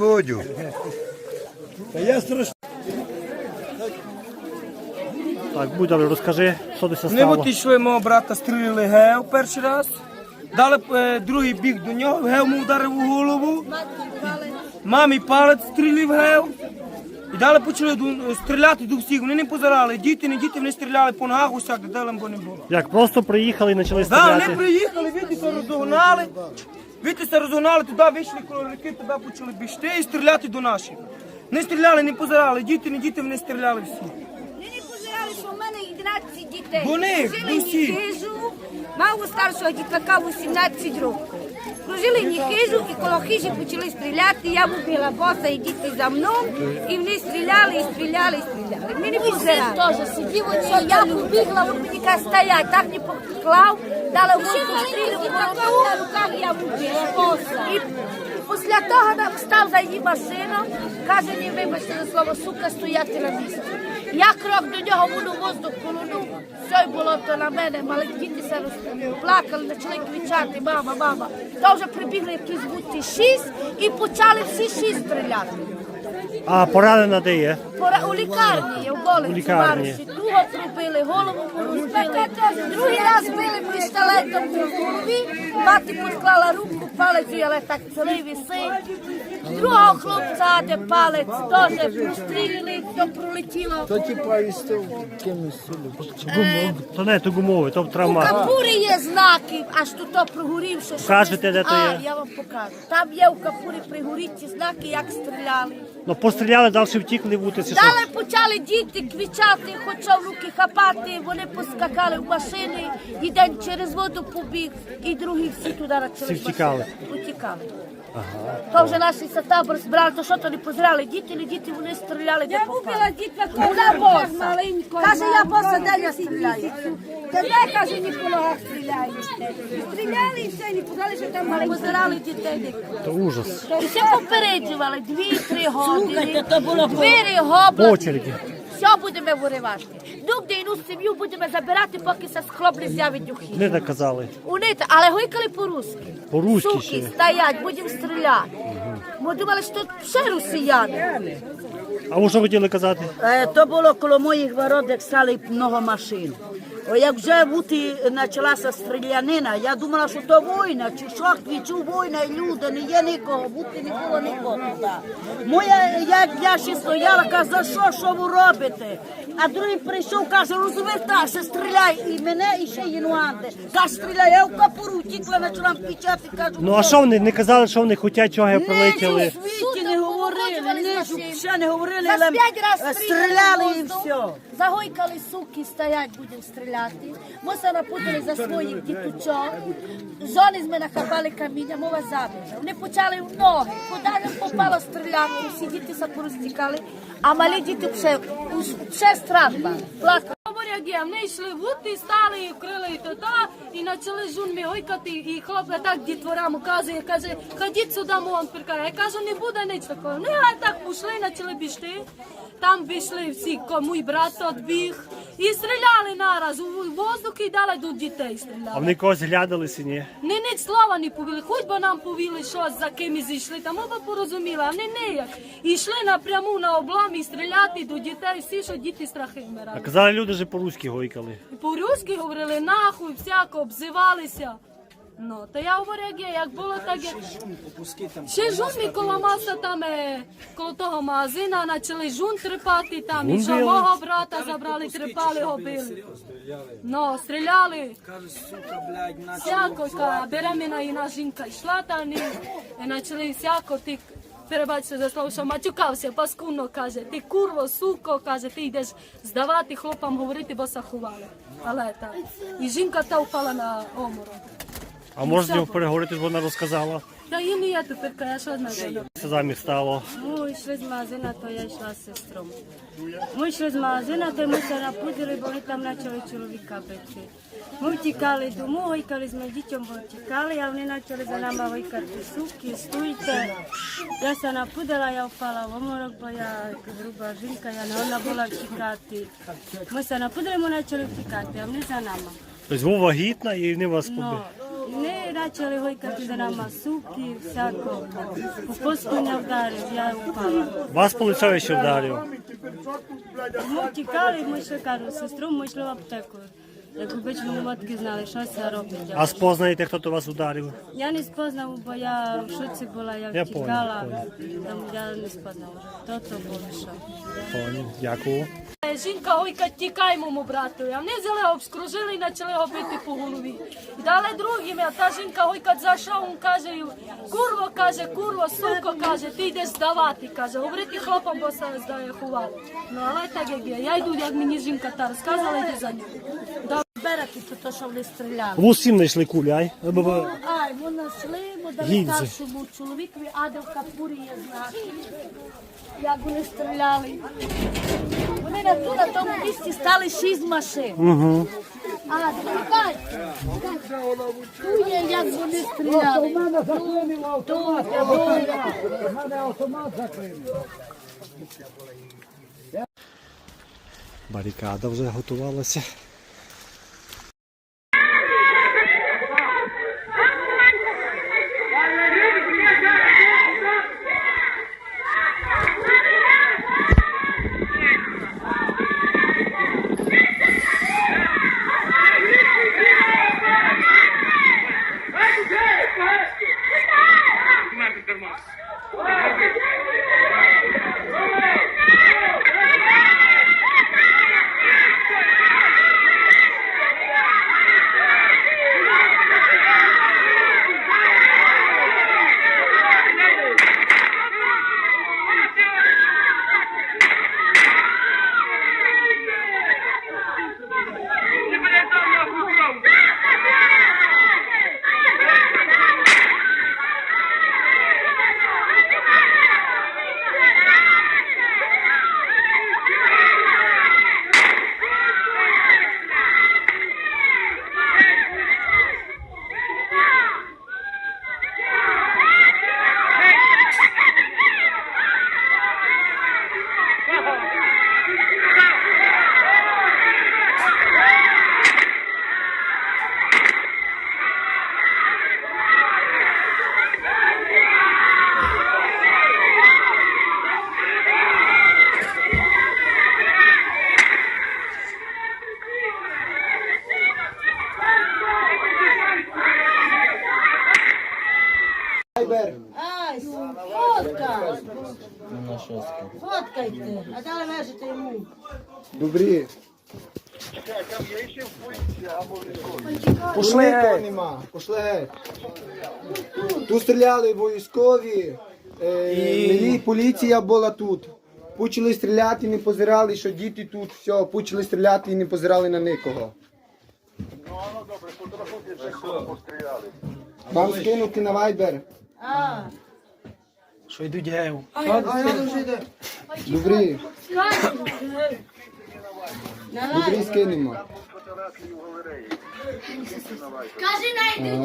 буду. Та я страшно. Так, будь добре, розкажи, що десь Ми стало. от йшли мого брата, стріляли гев перший раз. Дали е, другий біг до нього, гев му ударив у голову. Мамі палець стрілив гев. І далі почали ду- стріляти до всіх. Вони не позирали. Діти, не діти, вони стріляли по ногах, усяк, де бо не було. Як просто приїхали і почали Да, вони стріляти? приїхали, вітися розогнали. Вітися розогнали, туди вийшли кролики, туди почали бігти і стріляти до наших. Не стріляли, не позирали. Діти, не діти, вони стріляли всі. Не позирали, що в мене 11 дітей. Вони, Прожили усі. хижу, мав у старшого дітака 18 років. Прожили ні хижу і коло хижі почали стріляти. Я вибігла боса і діти за мною. І вони стріляли, і стріляли, і стріляли. Ми не позирали. теж сидів, що я побігла, він мені каже, стоять, так не поклав, дали воду стрілю, на руках я вибігла. І Після того нам став за її машину, каже, не вибачте за слово, сука, стояти на місці. Я крок до нього воду воздух колонув, все й було то на мене, маленькі діти плакали, почали кричати, мама, мама. То вже прибігли якісь будці шість і почали всі шість стріляти. А поранена де є? Пора у лікарні, я в У больниці лікарні. Пробили, голову розбили. Другий раз били пістолетом по голові. Мати підклала руку, палець, але так цілий висить. Другого хлопця, де палець, теж прострілили, все пролетіло. То типа із того кимось. Е, То не, то гумовий, то У травма. капурі є знаки, аж тут то прогорівши. що Покажете, де то А, я вам покажу. Там є у капурі пригоріті знаки, як стріляли. Ну постріляли, далі втікли вутиці. що? Далі почали діти кричати, хоча в руки хапати, вони поскакали в машини, один через воду побіг, і другі всі туди. Всі втікали? Утікали. То вже наші за табор збирали, то що то не позирали, діти, не діти, вони стріляли, де попали. Вона боса. Каже, я боса, де я стріляю? Тебе, каже, ні по ногах стріляю. Стріляли і все, не позирали, що там маленькі. Позирали дітей. То ужас. І все попереджували, дві-три години. Двері гобла. По очереді. Все будемо виривати. Дух одну сім'ю будемо забирати, поки се хлоп не з'явить духи. Не так казали. Вони, та- але гойкали по-русски. По-руськи Суки, ще. стоять, будемо стріляти. Ми думали, що тут ще росіяни. А ви що хотіли казати? Е, То було коло моїх ворот, як стали много машин. Як вже бути почалася стрілянина, я думала, що то війна, чи що кричу війна, і люди, не є нікого, бути не було нікого. Моя, як я ще стояла, каже, за що, що ви робите? А другий прийшов, каже, розвертайся, стріляй, і мене, і ще інуанди. Каже, стріляй, я в капуру втікла, почала кричати, кажу, Ну а що вони не казали, що вони хочуть, чого Ниже прилетіли? Ниже ще не говорили, але стріляли і все. Загойкали суки, стоять, будемо стріляти. Ми се напутали за своїх діточок. Жони з мене хапали каміння, мова забіжа. Вони почали в ноги. Куди не попало стріляти, всі діти се порозтікали, а малі діти все, все страх Плакали. Говорять, я йшли в і стали, і вкрили і то та, і почали жунми гойкати, і хлопець так дітворам указує, каже, ходіть сюди, мовон прикає. Я кажу, не буде ніч такого. Ну, а так пішли, почали бігти. Там вийшли всі, кому й брат от біг. І стріляли нараз у воздух і дали до дітей А вони когось глядалися, ні? Ні, ні слова не повіли, хоч би нам повіли, що за ким зійшли, там ми б порозуміли, а вони ніяк. І йшли напряму на облам і стріляти до дітей, всі, що діти страхи А казали, люди вже по-руськи гойкали. По-руськи говорили нахуй, всяко обзивалися. Ну, то я говорю, як є, як було, так є. Ще жун ми коло маса там, е, коло того магазина, почали жун трепати там, і Жун що мого брата забрали, трепали його били. Ну, стріляли. Всяко, ка, беременна іна жінка йшла там, і, і почали всяко, ти, перебачте за слово, що матюкався, паскудно каже, ти курво, суко, каже, ти йдеш здавати хлопам говорити, бо сахували. Але так. І жінка та впала на оморок. А можна з ним переговорити, щоб вона розказала? Та її не є тепер, я що знаю. Це заміг стало. Ми йшли з магазина, то я йшла з сестром. Ми йшли з магазина, то ми се напудили, бо вони там почали чоловіка бити. Ми втікали дому, гойкали з моїм дітям, бо втікали, а вони почали за нами гойкати суки, стуйте. Я се напудила, я впала в оморок, бо я груба жінка, я не могла була втікати. Ми се напудили, ми почали втікати, а вони за нами. Тобто ви вагітна і вони вас Ну, побили. Не почали гойкати нами суки, всяко. У посту не вдарив, я упала. Вас поліцейський ще вдарив. Ну, втікали, ми ще кажу, сестру, ми йшли в аптеку. Як обично ми матки знали, що це робить. А спознаєте, хто то вас ударив? Я не спознав, бо я в шоці була, я Я втікала. Там я не спознала. То то було що. Понял. Дякую. Е, Жінка гойка, тікай моєму брату. А вони взяли, обскружили і почали його бити по голові. І дали другим, а та жінка гойка зайшов, він каже, курво, каже, курво, суко, каже, ти йдеш здавати, каже, говорити хлопам, бо себе здає ховати. Ну, але так як є. Я йду, як мені жінка та розказала, йду за ним. Береки, то, то що вони стріляли. В усім знайшли кулі, ай? Бо- Ай, вони йшли, бо дали Гільзи. старшому чоловікові, Адел Капурі є знати, як вони стріляли. Вони на, ту, на тому місці стали шість машин. Угу. А, чекай, ту є, як вони стріляли. Ту, ту, ту. Барикада вже готувалася. Ай, фотка. Фоткайте, а далі вежите йому. Добрі. Пошли геть. нема, пошли геть. Тут стріляли військові, е, мілі- поліція була тут. Почали стріляти, не позирали, що діти тут, все, почали стріляти і не позирали на нікого. Вам скинути на вайбер. А, Що йдуть гев. Добрі. Добрі скинемо. Кажи, найди